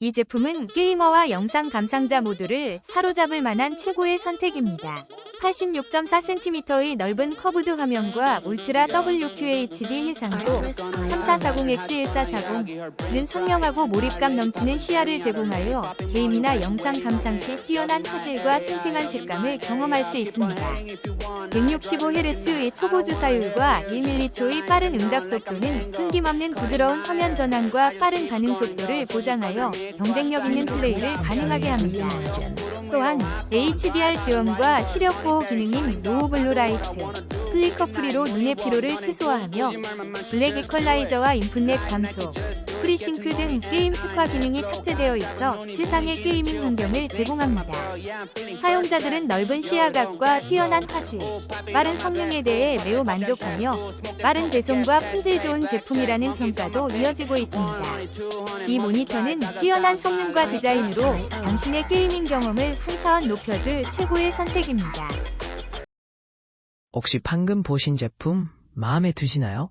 이 제품은 게이머와 영상 감상자 모두를 사로잡을 만한 최고의 선택입니다. 86.4cm의 넓은 커브드 화면과 울트라 WQHD 해상도 3440X1440는 선명하고 몰입감 넘치는 시야를 제공하여 게임이나 영상 감상 시 뛰어난 화질과 생생한 색감을 경험할 수 있습니다. 165Hz의 초고 주사율과 1mH의 빠른 응답 속도는 끊김없는 부드러운 화면 전환과 빠른 반응 속도를 보장하여 경쟁력 있는 플레이를 가능하게 합니다. 또한 HDR 지원과 시력 보호 기능인 노우 블루 라이트, 플리커 프리로 눈의 피로를 최소화하며 블랙 이퀄라이저와 인풋넷 감소, 프리싱크 등 게임 특화 기능이 탑재되어 있어 최상의 게이밍 환경을 제공합니다. 사용자들은 넓은 시야각과 뛰어난 화질, 빠른 성능에 대해 매우 만족하며 빠른 배송과 품질 좋은 제품이라는 평가도 이어지고 있습니다. 이 모니터는 뛰어난 성능과 디자인으로 당신의 게이밍 경험을 한 차원 높여줄 최고의 선택입니다. 혹시 방금 보신 제품 마음에 드시나요?